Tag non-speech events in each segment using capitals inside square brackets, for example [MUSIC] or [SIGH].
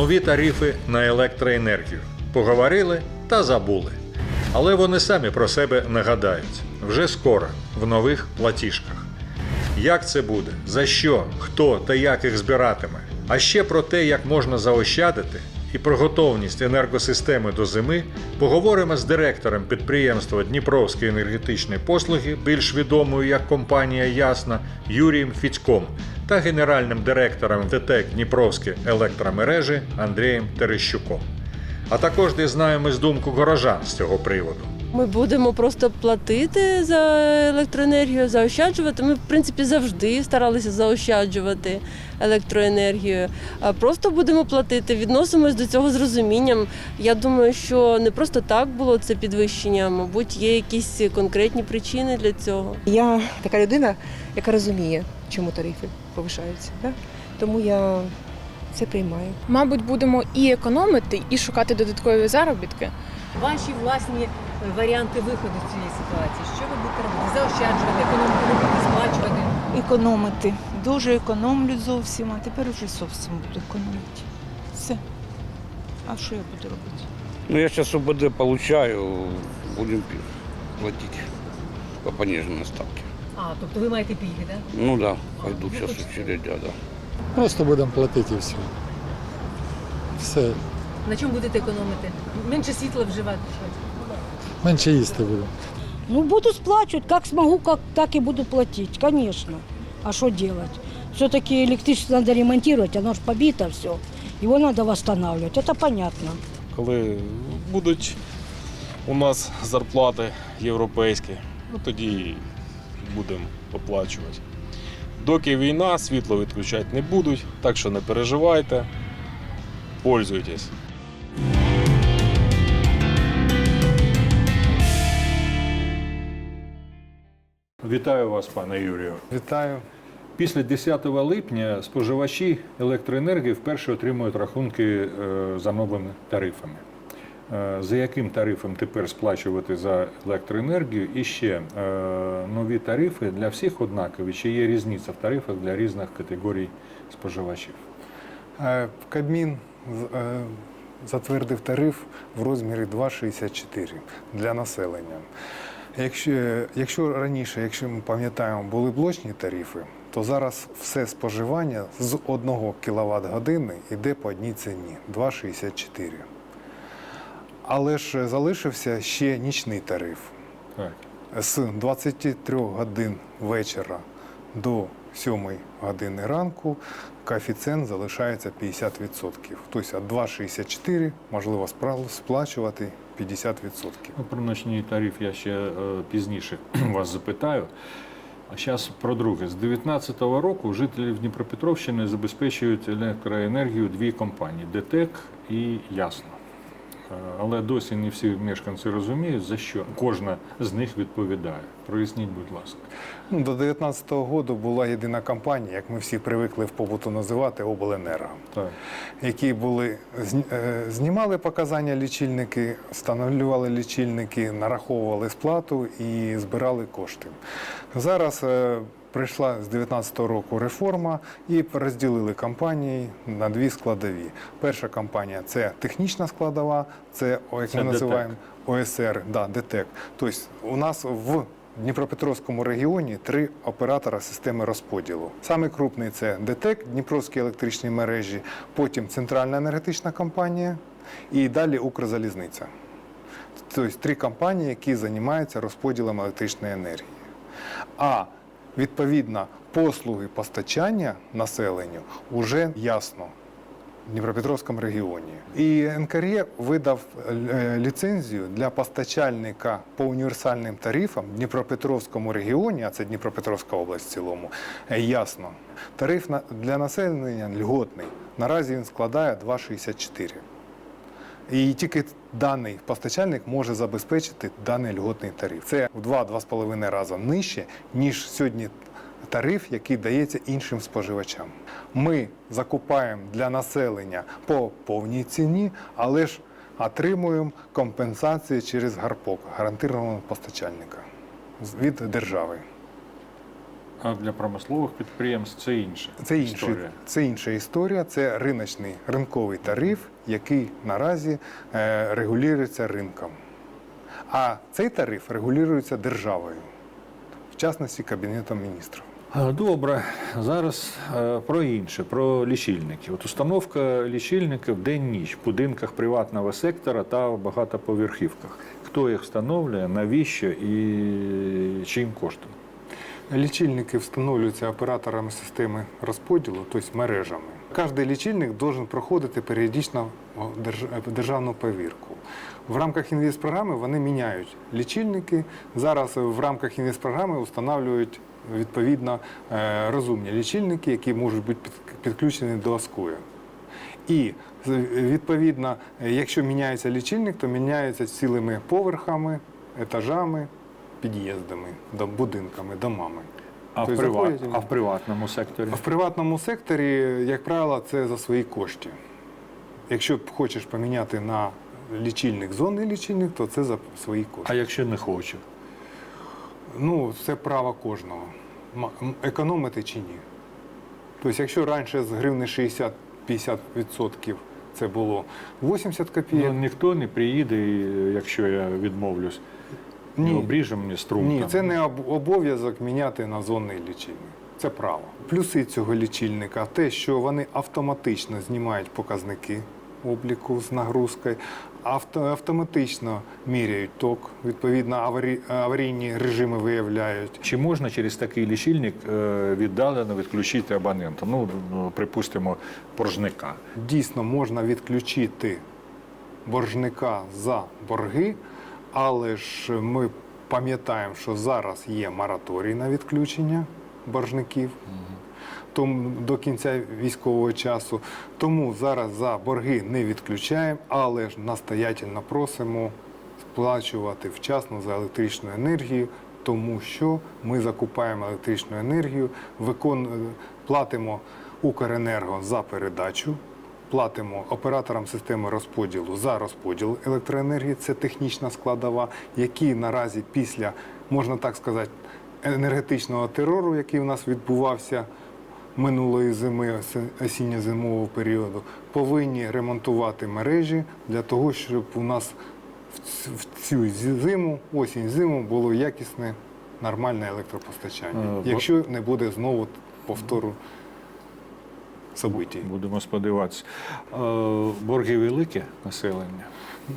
Нові тарифи на електроенергію. Поговорили та забули. Але вони самі про себе нагадають вже скоро, в нових платіжках. Як це буде, за що, хто та як їх збиратиме, а ще про те, як можна заощадити і про готовність енергосистеми до зими поговоримо з директором підприємства Дніпровські енергетичні послуги, більш відомою як компанія Ясна, Юрієм Фіцьком та генеральним директором ДТЕК Дніпровські електромережі Андрієм Терещуком. А також дізнаємось думку горожан з цього приводу. Ми будемо просто платити за електроенергію, заощаджувати. Ми, в принципі, завжди старалися заощаджувати електроенергію. А просто будемо платити, відносимось до цього з розумінням. Я думаю, що не просто так було це підвищення, мабуть, є якісь конкретні причини для цього. Я така людина, яка розуміє, чому тарифи повишаються. Да? Тому я це приймаю. Мабуть, будемо і економити, і шукати додаткові заробітки. Ваші власні варіанти виходу з цієї ситуації. Що ви будете робити? Заощаджувати, не будете сплачувати. економити. Дуже економлю зовсім, а тепер вже зовсім буду економити. Все. А що я буду робити? Ну, я сейчас УБД получаю, будем пи- платить по пониженной ставке. А, тобто ви маєте пільги, так? Ну да, А, пойду сейчас точно. очередя, да. Просто будемо платити і все. Все. На чому будете економити? Менше світла вживати. Що? Менше їсти будемо. Ну, буду сплачивать, как смогу, как, так и буду платить, конечно. А что делать? Все-таки электричество надо ремонтировать, оно же побито все. Его надо восстанавливать, это понятно. коли будуть у нас зарплати європейські, ну тоді будемо оплачувати. Доки війна, світло відключати не будуть, так що не переживайте, пользуйтесь. Вітаю вас, пане Юрію. Вітаю. Після 10 липня споживачі електроенергії вперше отримують рахунки е, за новими тарифами. Е, За яким тарифом тепер сплачувати за електроенергію? І ще е, нові тарифи для всіх однакові, чи є різниця в тарифах для різних категорій споживачів? Кабмін затвердив тариф в розмірі 2,64 для населення. Якщо, якщо раніше, якщо ми пам'ятаємо, були блочні тарифи, то зараз все споживання з 1 кВт години йде по одній ціні 2,64. Але ж залишився ще нічний тариф. Так. з 23 годин вечора до 7 години ранку коефіцієнт залишається 50%. Тобто від 2,64 можливо сплачувати 50%. Ну, про ночний тариф я ще е, пізніше [CLEARS THROAT] вас запитаю. А зараз про друге. З 2019 року жителів Дніпропетровщини забезпечують електроенергію дві компанії ДТЕК і Ясно. Але досі не всі мешканці розуміють, за що кожна з них відповідає. Проясніть, будь ласка. До 2019 року була єдина компанія, як ми всі привикли в побуту називати обленерго. Так. які були е, знімали показання лічильники, встановлювали лічильники, нараховували сплату і збирали кошти. Зараз е, прийшла з 2019 року реформа і розділили компанії на дві складові. Перша компанія це технічна складова, це як ми називаємо ОСР, да, ДТЕК. Тобто у нас в Дніпропетровському регіоні три оператора системи розподілу. Саме крупний це ДТЕК, Дніпровські електричні мережі, потім Центральна енергетична компанія і далі Укрзалізниця. Тобто три компанії, які займаються розподілом електричної енергії. А відповідно послуги постачання населенню вже ясно в Дніпропетровському регіоні. І НКРЕ видав е, ліцензію для постачальника по універсальним тарифам в Дніпропетровському регіоні, а це Дніпропетровська область в цілому. Е, Ясно. Тариф для населення льготний. Наразі він складає 2,64. І тільки даний постачальник може забезпечити даний льготний тариф. Це в 2-2,5 рази нижче, ніж сьогодні тариф, який дається іншим споживачам. Ми закупаємо для населення по повній ціні, але ж отримуємо компенсації через гарпок, гарантованого постачальника від держави. А для промислових підприємств це інше. Це інша, історія. це інша історія, це риночний ринковий тариф, який наразі е, регулюється ринком. А цей тариф регулюється державою, в частності Кабінетом міністрів. Добре, зараз е, про інше, про лічильники. От установка лічильників день-ніч в будинках приватного сектора та в багатоповерхівках. Хто їх встановлює, навіщо і чим коштує? Лічильники встановлюються операторами системи розподілу, тобто мережами. Кожен лічильник має проходити періодично державну перевірку. В рамках інвестпрограми вони міняють лічильники. Зараз в рамках інвестпрограми встановлюють відповідно е, розумні лічильники, які можуть бути підключені до АСКОЯ. І відповідно, якщо міняється лічильник, то міняється цілими поверхами, етажами, під'їздами, будинками, домами. А в, Тобто приват... а в приватному секторі? В приватному секторі, як правило, це за свої кошти. Якщо хочеш поміняти на лічильник, зонний лічильник, то це за свої кошти. А якщо не хочу? Ну, це право кожного. Економити чи ні. Тобто, якщо раніше з гривни 60-50% це було 80 копійок, Ну, ніхто не приїде, якщо я відмовлюсь. Ні. Не обріже мені струм. Ні, там. це не обов'язок міняти на зонний лічильник. Це право. Плюси цього лічильника те, що вони автоматично знімають показники обліку з нагрузкою, авто, автоматично міряють ток, відповідно аварій, аварійні режими виявляють. Чи можна через такий лічильник е, віддалено відключити абонента? Ну, ну, припустимо, боржника. Дійсно, можна відключити боржника за борги, але ж ми пам'ятаємо, що зараз є мораторій на відключення боржників. Тому до кінця військового часу. Тому зараз за борги не відключаємо, але ж настоятельно просимо сплачувати вчасно за електричну енергію, тому що ми закупаємо електричну енергію, викон... платимо Укренерго за передачу, платимо операторам системи розподілу за розподіл електроенергії, це технічна складова, які наразі після, можна так сказати, енергетичного терору, який у нас відбувався минулої зими, осінньо-зимового періоду, повинні ремонтувати мережі для того, щоб у нас в цю зиму, осінь-зиму було якісне, нормальне електропостачання. Е, Якщо не буде знову повтору событий. Будемо сподіватися. Е, борги великі населення.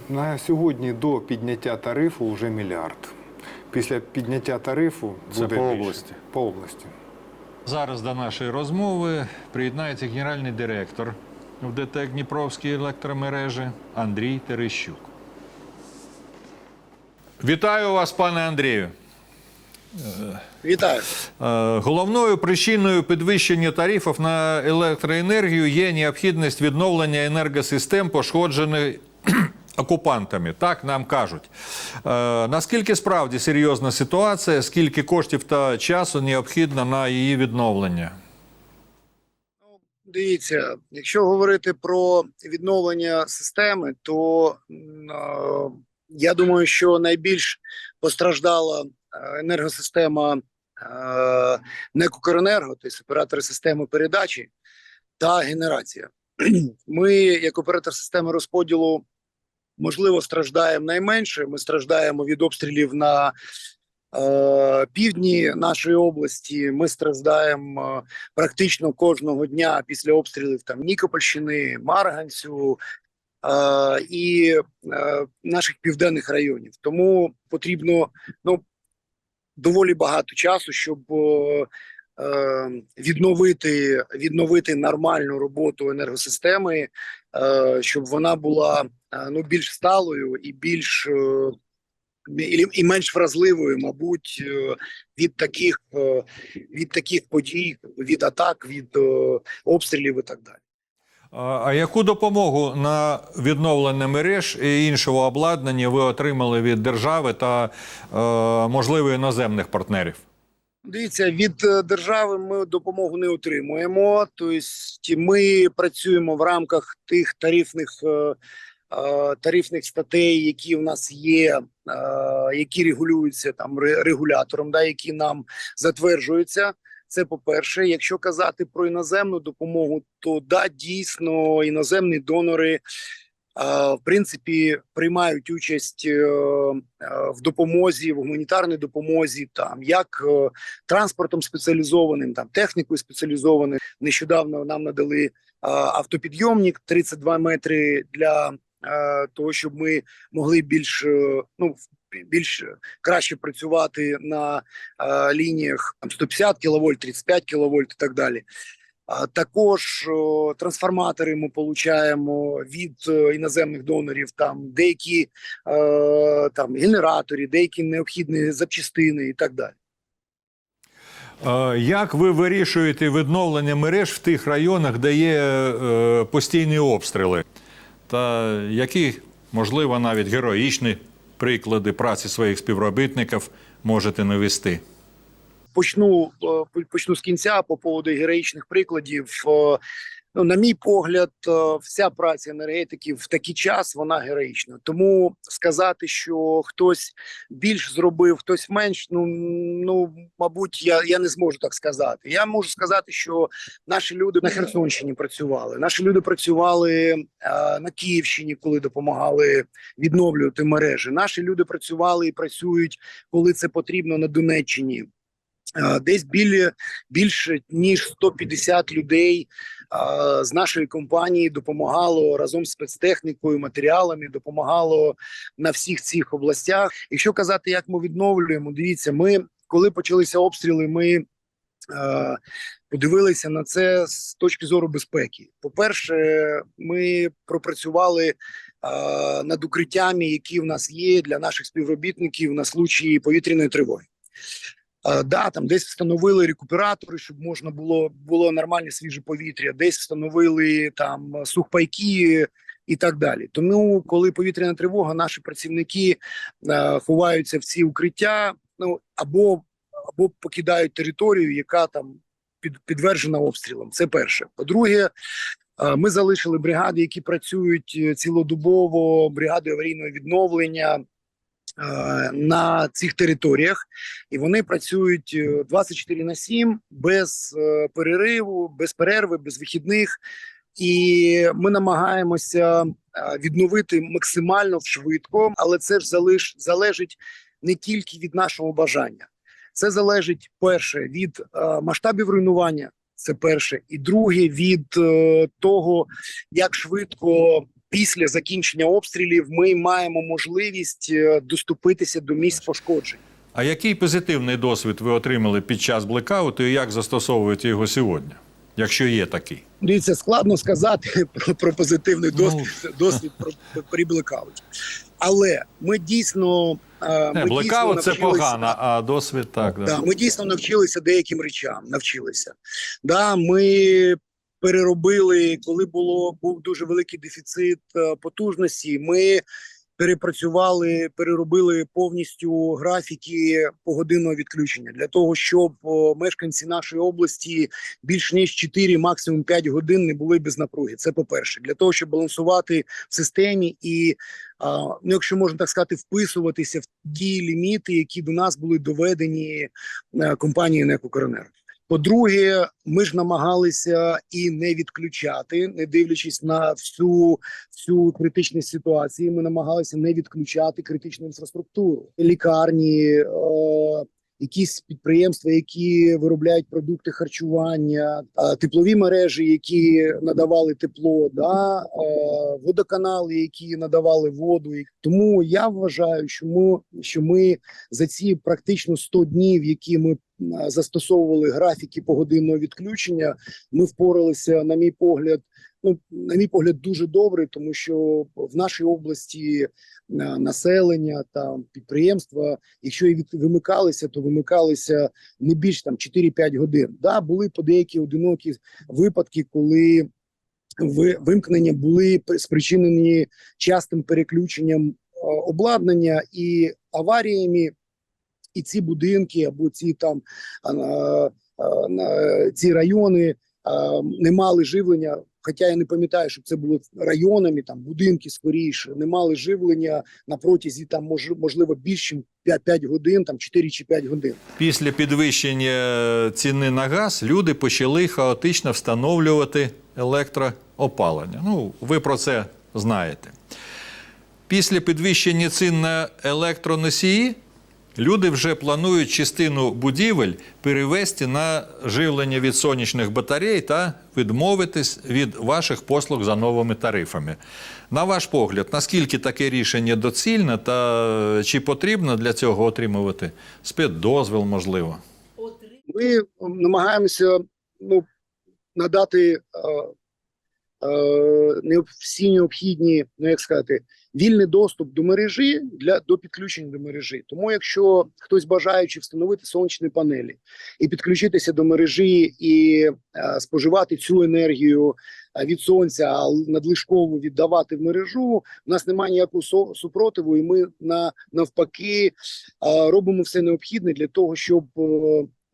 На сьогодні до підняття тарифу вже мільярд. Після підняття тарифу Це буде по області? По області. Зараз до нашої розмови приєднається генеральний директор в ДТЕК Дніпровській електромережі Андрій Терещук. Вітаю вас, пане Андрію. Вітаю. Е, Головною причиною підвищення тарифів на електроенергію є необхідність відновлення енергосистем, пошкоджених [CLEARS THROAT] окупантами. Так нам кажуть. Е, Наскільки справді серйозна ситуація, скільки коштів та часу необхідно на її відновлення? Дивіться, якщо говорити про відновлення системи, то е, я думаю, що найбільш постраждала енергосистема е, НЕК «Укренерго», тобто оператори системи передачі та генерація. [CLEARS THROAT] Ми, як оператор системи розподілу, можливо, страждаємо найменше. Ми страждаємо від обстрілів на е, півдні нашої області. Ми страждаємо е, практично кожного дня після обстрілів там Нікопольщини, Марганцю е, і е, наших південних районів. Тому потрібно ну доволі багато часу, щоб е, відновити, відновити нормальну роботу енергосистеми, е, щоб вона була е, ну більш сталою і більш і, менш вразливою, мабуть, від таких від таких подій, від атак, від обстрілів і так далі. А яку допомогу на відновлення мереж і іншого обладнання ви отримали від держави та, е, можливо, іноземних партнерів? Дивіться, від е, держави ми допомогу не отримуємо. Тобто ми працюємо в рамках тих тарифних е, тарифних статей, які в нас є, які регулюються там регулятором, да, які нам затверджуються. Це по-перше. Якщо казати про іноземну допомогу, то да, дійсно іноземні донори. В принципі, приймають участь е, е, в допомозі, в гуманітарній допомозі, там як е, транспортом спеціалізованим, там технікою спеціалізованою. Нещодавно нам надали автопідйомник 32 метри для того, щоб ми могли більш ну більш краще працювати на е, лініях там 150 кВт, 35 кВт і так далі. Також трансформатори ми получаємо від е, іноземних донорів. Там деякі е, там генератори, деякі необхідні запчастини і так далі. Е, Як ви вирішуєте відновлення мереж в тих районах, де є е, постійні обстріли? Та які, можливо, навіть героїчні приклади праці своїх співробітників можете навести? почну е, почну з кінця по поводу героїчних прикладів. Ну, на мій погляд, е, вся праця енергетиків в такий час вона героїчна. Тому сказати, що хтось більш зробив, хтось менш. Ну ну мабуть, я, я не зможу так сказати. Я можу сказати, що наші люди на Херсонщині працювали. Наші люди працювали е, на Київщині, коли допомагали відновлювати мережі. Наші люди працювали і працюють, коли це потрібно на Донеччині. Е, Десь біля більше ніж 150 людей з нашої компанії допомагало разом з спецтехнікою, матеріалами, допомагало на всіх цих областях. Якщо казати, як ми відновлюємо, дивіться, ми коли почалися обстріли, ми е, подивилися на це з точки зору безпеки. По-перше, ми пропрацювали е, над укриттями, які в нас є для наших співробітників на случаї повітряної тривоги. Да, там десь встановили рекуператори, щоб можна було було нормальне свіже повітря, десь встановили там сухпайки і так далі. Тому, коли повітряна тривога, наші працівники е, ховаються в ці укриття, ну або або покидають територію, яка там під підтверджена обстрілом. Це перше. По-друге, е, ми залишили бригади, які працюють е, цілодобово, бригади аварійного відновлення на цих територіях, і вони працюють е, 24 на 7 без е, перериву, без перерви, без вихідних. І ми намагаємося е, відновити максимально швидко, але це ж залиш залежить не тільки від нашого бажання. Це залежить перше від е, масштабів руйнування. Це перше, і друге від е, того, як швидко після закінчення обстрілів ми маємо можливість е, доступитися до місць пошкоджень. А який позитивний досвід ви отримали під час блекауту і як застосовуєте його сьогодні, якщо є такий? Дивіться, складно сказати [LAUGHS] про, про позитивний досвід, досвід про, при блекауті. Але ми дійсно е, Не, ми блекаут дійсно це погано, а досвід так. Да. Да, ми дійсно навчилися деяким речам. Навчилися. Да, ми переробили, коли було був дуже великий дефіцит е, потужності. Ми перепрацювали, переробили повністю графіки погодинного відключення для того, щоб мешканці нашої області більш ніж 4, максимум 5 годин не були без напруги. Це по перше, для того, щоб балансувати в системі і ну, якщо можна так сказати, вписуватися в ті ліміти, які до нас були доведені е, компанією «Некокоренерго». По-друге, ми ж намагалися і не відключати, не дивлячись на всю всю критичність ситуації. Ми намагалися не відключати критичну інфраструктуру, лікарні, е, якісь підприємства, які виробляють продукти харчування, теплові мережі, які надавали тепло, да, водоканали, які надавали воду. Тому я вважаю, що ми, що ми за ці практично 100 днів, які ми застосовували графіки погодинного відключення, ми впоралися, на мій погляд. Ну, на мій погляд, дуже добре, тому що в нашій області е, населення та підприємства, якщо і вимикалися, то вимикалися не більш там 4-5 годин. Да, були по деякі одинокі випадки, коли ви- вимкнення були спричинені частим переключенням е, обладнання і аваріями, і ці будинки або ці там на- ці райони не мали живлення хоча я не пам'ятаю, щоб це було районами, там будинки скоріше, не мали живлення на протязі там можливо більше ніж 5, 5 годин, там 4 чи 5 годин. Після підвищення ціни на газ люди почали хаотично встановлювати електроопалення. Ну, ви про це знаєте. Після підвищення цін на електроносії люди вже планують частину будівель перевести на живлення від сонячних батарей та відмовитись від ваших послуг за новими тарифами. На ваш погляд, наскільки таке рішення доцільне та чи потрібно для цього отримувати спецдозвіл, можливо? Ми намагаємося ну, надати е, е, всі необхідні, ну як сказати, вільний доступ до мережі для до підключення до мережі. Тому, якщо хтось бажаючи встановити сонячні панелі і підключитися до мережі і е, споживати цю енергію е, від сонця, а надлишково віддавати в мережу, у нас немає ніякого супротиву, і ми на навпаки е, робимо все необхідне для того, щоб е,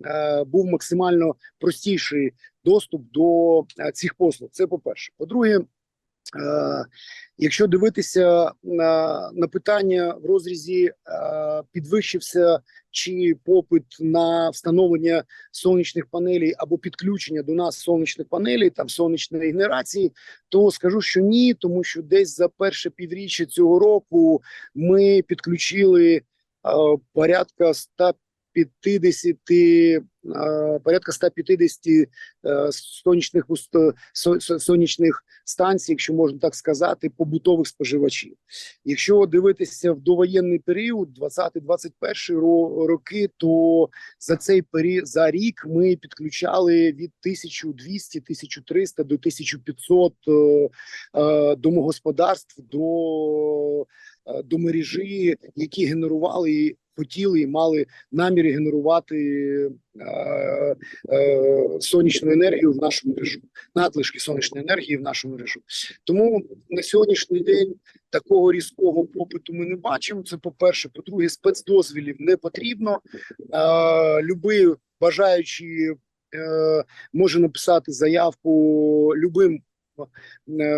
е, був максимально простіший доступ до е, цих послуг. Це по-перше. По-друге, е, якщо дивитися на, на питання в розрізі, е, підвищився чи попит на встановлення сонячних панелей або підключення до нас сонячних панелей, там сонячної генерації, то скажу, що ні, тому що десь за перше півріччя цього року ми підключили е, порядка 150 е, порядка 150 е, сонячних со- сонячних станцій, якщо можна так сказати, побутових споживачів. Якщо дивитися в довоєнний період, 20-21 ро- роки, то за цей період за рік ми підключали від 1200, 1300 до 1500 е, е, домогосподарств до, е, до мережі, які генерували хотіли і мали наміри генерувати е, е, сонячну енергію в нашу мережу, надлишки сонячної енергії в нашу мережу. Тому на сьогоднішній день такого різкого попиту ми не бачимо. Це по-перше. По-друге, спецдозвілів не потрібно. Е, любий може написати заявку любим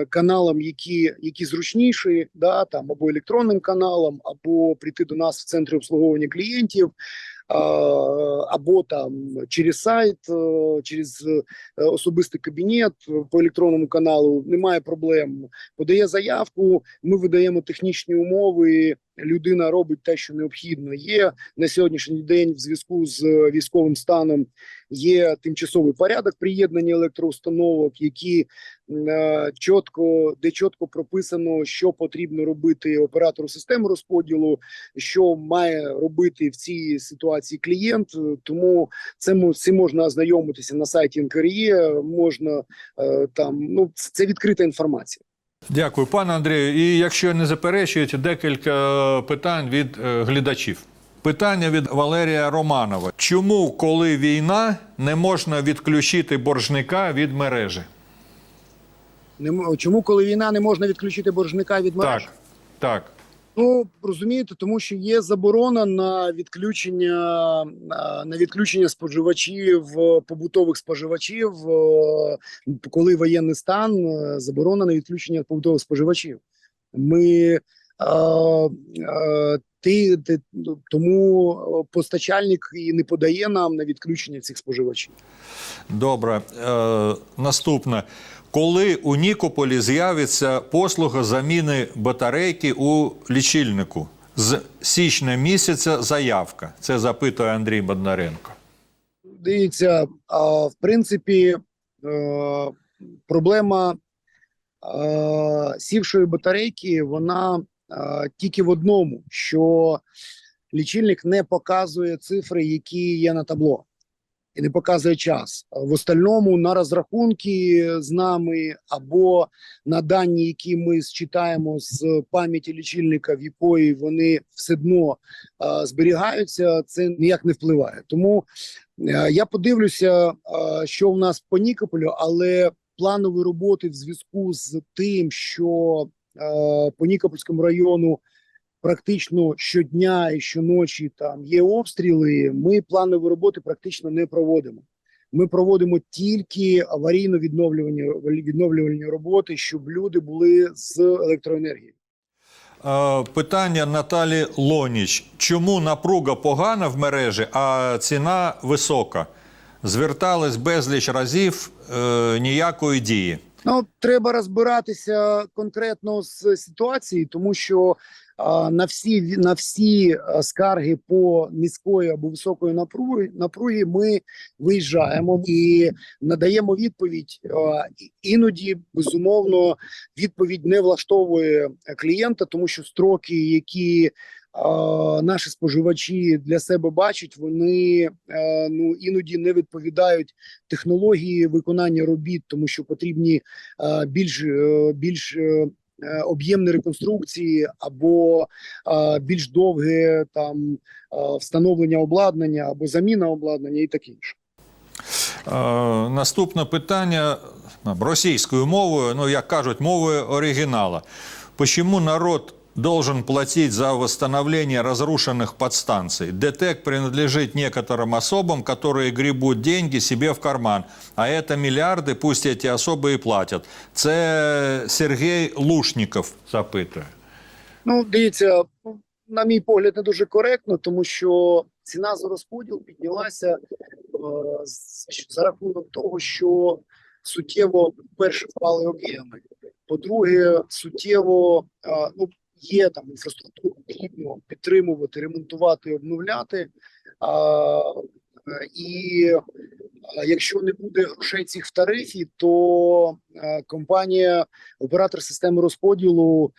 каналам, які, які зручніші, да, там або електронним каналам, або прийти до нас в центрі обслуговування клієнтів, або там через сайт, е, через е, особистий кабінет е, по електронному каналу. Немає проблем. Подає заявку, ми видаємо технічні умови. Людина робить те, що необхідно. Є на сьогоднішній день в зв'язку з військовим станом. Є тимчасовий порядок приєднання електроустановок, які е, чітко, де чітко прописано, що потрібно робити оператору системи розподілу, що має робити в цій ситуації клієнт. Тому це цим можна ознайомитися на сайті НКРЄ. Можна е, там ну це відкрита інформація. Дякую, пане Андрію. І якщо не заперечуєте, декілька питань від е, глядачів. Питання від Валерія Романова: чому, коли війна, не можна відключити боржника від мережі? Чому, коли війна, не можна відключити боржника від мережі? Так, так. Ну розумієте, тому що є заборона на відключення на відключення споживачів е, побутових споживачів, е, коли воєнний стан, е, заборона на відключення побутових споживачів. Ми ти, ти тому постачальник і не подає нам на відключення цих споживачів. Добре. Е, наступне. Коли у Нікополі з'явиться послуга заміни батарейки у лічильнику? З січня місяця заявка. Це запитує Андрій Бондаренко. Дивіться, в принципі, е, проблема е, сівшої батарейки, вона е, тільки в одному, що лічильник не показує цифри, які є на табло, і не показує час. В остальному на розрахунки з нами або на дані, які ми зчитаємо з пам'яті лічильника, в якої вони все одно зберігаються, це ніяк не впливає. Тому Е, Я подивлюся, що в нас по Нікополю, але планові роботи в зв'язку з тим, що е, по Нікопольському району практично щодня і щоночі там є обстріли. Ми планові роботи практично не проводимо. ми проводимо тільки аварійно відновлювані відновлювальні роботи, щоб люди були з електроенергією. Питання Наталі Лоніч. Чому напруга погана в мережі, а ціна висока? Звертались безліч разів е, ніякої дії. Ну, треба розбиратися конкретно з ситуацією, тому що на всі на всі скарги по низької або високої напруги напруги ми виїжджаємо і надаємо відповідь. Іноді безумовно відповідь не влаштовує клієнта, тому що строки, які а, наші споживачі для себе бачать, вони е, ну іноді не відповідають технології виконання робіт, тому що потрібні е, більш е, більш е, е, об'ємні реконструкції або е, більш довге там е, встановлення обладнання або заміна обладнання і таке інше. Е, Наступне питання російською мовою, ну як кажуть, мовою оригінала. Почему народ должен платить за восстановление разрушенных подстанций? ДТЭК принадлежит некоторым особам, которые гребут деньги себе в карман. А это миллиарды, пусть эти особи и платят. Це Сергій Лушніков запитує. Ну, дивіться, ну, на мій погляд, не дуже коректно, тому що ціна за розподіл піднялася е, з- за рахунок того, що суттєво перше впали об'єми. По-друге, суттєво е, ну, є там інфраструктуру потрібно підтримувати, ремонтувати, обновляти. А, і якщо не буде грошей цих в тарифі, то е, компанія, оператор системи розподілу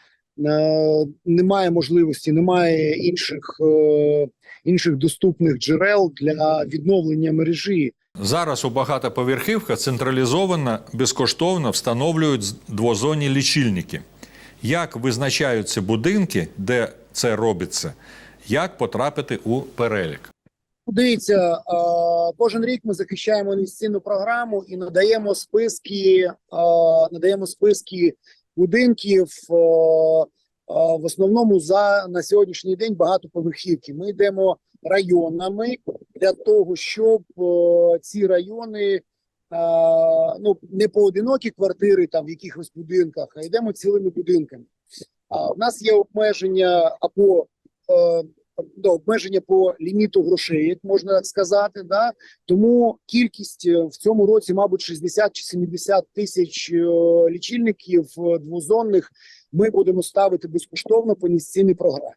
е, немає можливості, немає інших, е, інших доступних джерел для відновлення мережі. Зараз у багатоповерхівках централізовано безкоштовно встановлюють з- двозонні лічильники. Як визначаються будинки, де це робиться, як потрапити у перелік? Дивіться, е, кожен рік ми захищаємо інвестиційну програму і надаємо списки, е, надаємо списки будинків. е, В основному за на сьогоднішній день багатоповерхівки. Ми йдемо районами для того, щоб ці райони ну не поодинокі квартири там в якихось будинках, а йдемо цілими будинками. А в нас є обмеження або е, до обмеження по ліміту грошей, як можна так сказати. Да? Тому кількість е, в цьому році, мабуть, 60 чи 70 тисяч е, лічильників двозонних ми будемо ставити безкоштовно по інвестиційній програмі.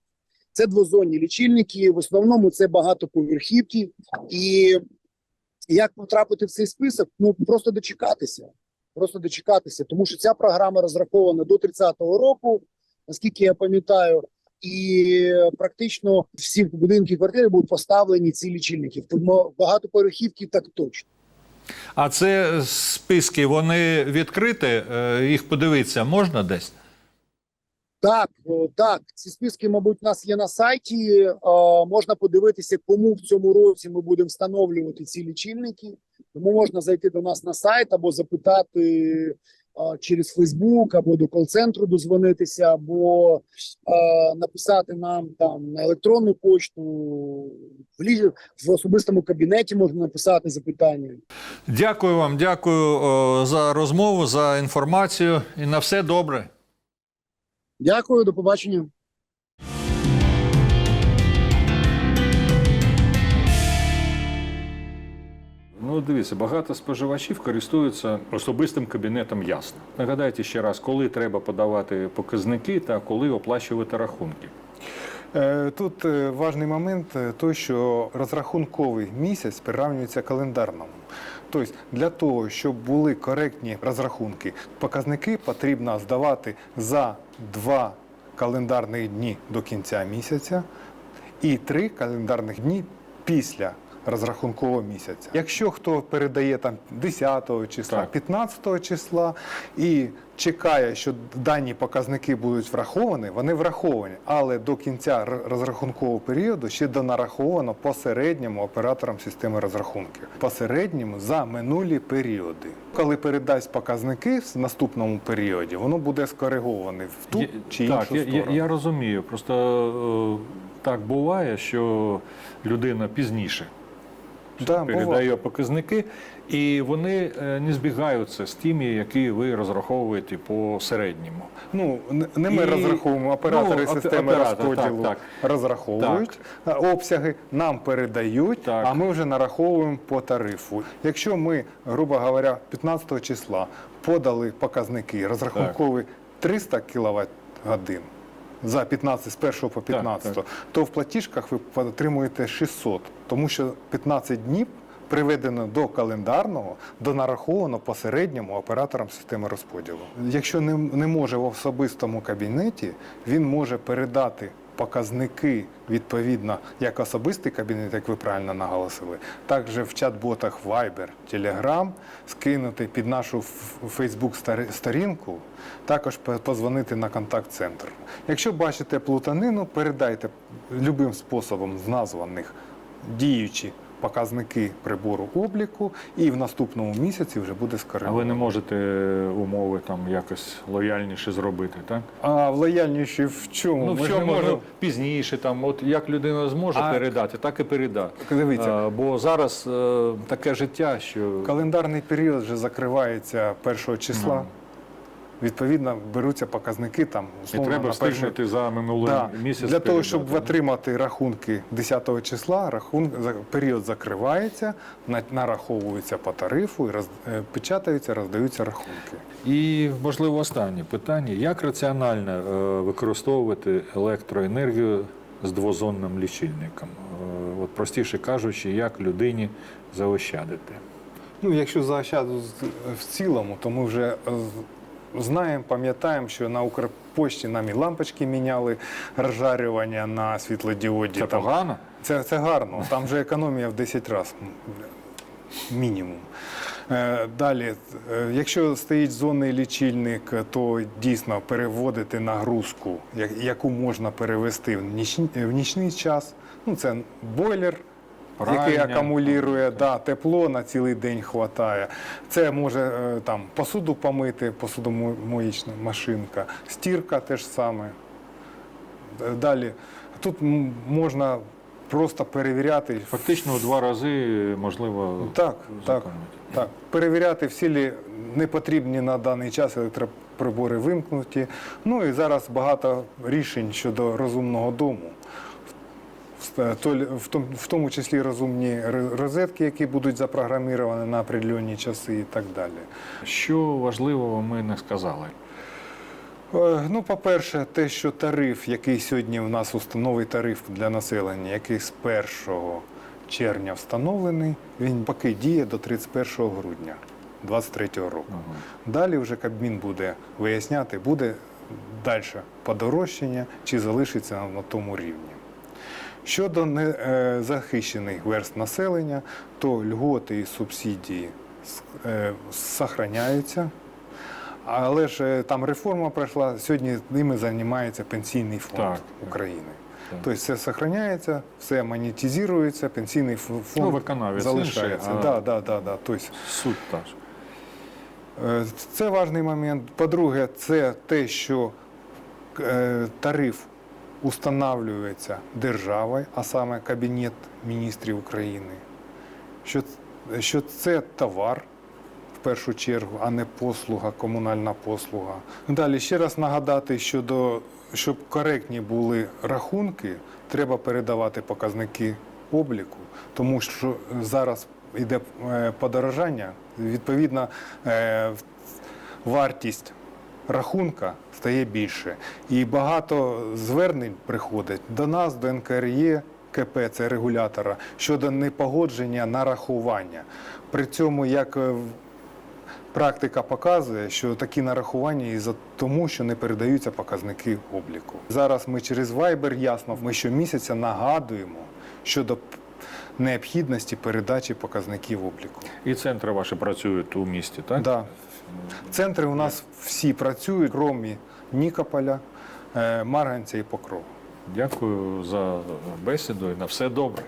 Це двозонні лічильники, в основному це багатоповерхівки. І як потрапити в цей список? Ну просто дочекатися. Просто дочекатися, тому що ця програма розрахована до 30-го року, наскільки я пам'ятаю, і практично всі будинки квартири будуть поставлені ці лічильники. В багатоповерхівки так точно. А це списки, вони відкриті, е, їх подивитися можна десь? Так, так, ці списки, мабуть, у нас є на сайті. Е, можна подивитися, кому в цьому році ми будемо встановлювати ці лічильники. Тому можна зайти до нас на сайт або запитати е, через Фейсбук, або до кол-центру дозвонитися, або е, написати нам там на електронну почту, в, в особистому кабінеті можна написати запитання. Дякую вам, дякую за розмову, за інформацію і на все добре. Дякую, до побачення. Ну, дивіться, багато споживачів користуються особистим кабінетом ясно. Нагадайте ще раз, коли треба подавати показники та коли оплачувати рахунки. Е, Тут е, важний момент е, той, що розрахунковий місяць приравнюється календарному. Тобто для того, щоб були коректні розрахунки, показники потрібно здавати за два календарних дні до кінця місяця і три календарних дні після розрахункового місяця. Якщо хто передає там 10 числа, Так. 15 числа і чекає, що дані показники будуть враховані, вони враховані, але до кінця розрахункового періоду ще донараховано по середньому операторам системи розрахунків. По середньому за минулі періоди. Коли передасть показники в наступному періоді, воно буде скориговане в ту Я- чи так, іншу я, сторону. я, я розумію. Просто е, так буває, що людина пізніше Да, буває. передає показники, І вони е, не збігаються з тими, які ви розраховуєте по середньому. Ну, не- ми І- розраховуємо, оператори Ну, системи оператор, розподілу так, розраховують е, обсяги, нам передають, Так. а ми вже нараховуємо по тарифу. Якщо ми, грубо говоря, 15 числа подали показники розрахункові 300 кВт годин за 15, з 1 по 15, так. то в платіжках ви отримуєте 600, тому що 15 днів приведено до календарного, до нараховано посередньому операторам системи розподілу. Якщо не, не може в особистому кабінеті, він може передати показники відповідно як особистий кабінет, як ви правильно наголосили, так же в чат-ботах Viber, Telegram, скинути під нашу Facebook сторінку, також позвонити на контакт-центр. Якщо бачите плутанину, передайте любим способом з названих діючі показники прибору обліку, і в наступному місяці вже буде А скориговано. ви не можете умови там якось лояльніше зробити, так? А лояльніші в чому? Ну, в чому можемо- ну, пізніше, там, от як людина зможе А- передати, так і переда. Дивіться. А, бо зараз е, таке життя, що Календарний період вже закривається 1 числа. Ну. Відповідно, беруться показники там і треба встигнути за минулий Да. місяць. Для того, щоб передати. отримати рахунки 10 числа, рахун... період закривається, на- нараховується по тарифу, і роз... е, печатаються, роздаються рахунки. І, можливо, останнє питання: як раціонально е, використовувати електроенергію з двозонним лічильником? Е, от простіше кажучи, як людині заощадити? Ну, якщо заощаду в цілому, то ми вже знаємо, пам'ятаємо, що на Укрпошті нам і лампочки міняли, розжарювання на світлодіоді. Це там- погано? Це, це гарно. Там вже економія в 10 разів мінімум. Е, Далі, е, якщо стоїть зонний лічильник, то дійсно переводити нагрузку, яку можна перевести в нічний, в нічний час. Ну, це бойлер, який акумулює да, тепло на цілий день хватає. Це може е, там посуду помити, посудомоїчна машинка, стірка теж саме. Е, Далі тут можна просто перевіряти. Фактично у два рази можливо Так, так, так. Перевіряти всі лі непотрібні на даний час електроприбори вимкнуті. Ну і зараз багато рішень щодо розумного дому. В- В тому, числі розумні розетки, які будуть запрограмовані на определенні часи і так далі. Що важливого ми не сказали? Е, Ну, по-перше, те, що тариф, який сьогодні в нас уст- новий тариф для населення, який з 1 червня встановлений, він поки діє до 31 грудня 2023 року. Далі вже Кабмін буде виясняти, буде далі подорожчання чи залишиться на тому рівні. Щодо незахищених верст населення, то льготи і субсидії е, сохраняються. Але ж е, там реформа пройшла, сьогодні ними займається Пенсійний фонд Так. України. Так. Тобто все сохраняється, все монетизується, пенсійний фонд Ну, виконавець залишається. інший, а- Да, да, да, да. Тобто, Суть та ж. Е, Це важний момент. По-друге, це те, що тариф устанавлюється державою, а саме Кабінет міністрів України. Що, що це товар в першу чергу, а не послуга, комунальна послуга. Далі ще раз нагадати, що до, щоб коректні були рахунки, треба передавати показники обліку, тому що зараз йде е, подорожання, відповідно, е, вартість рахунка стає більше. І багато звернень приходить до нас, до НКРЄ, КП, це регулятора, щодо непогодження нарахування. При цьому, як е, практика показує, що такі нарахування із-за тому, що не передаються показники обліку. Зараз ми через Viber ясно, ми щомісяця нагадуємо щодо необхідності передачі показників обліку. І центри ваші працюють у місті, так? Да. Центри у нас всі працюють, крім Нікополя, е, Марганця і Покрова. Дякую за бесіду і на все добре.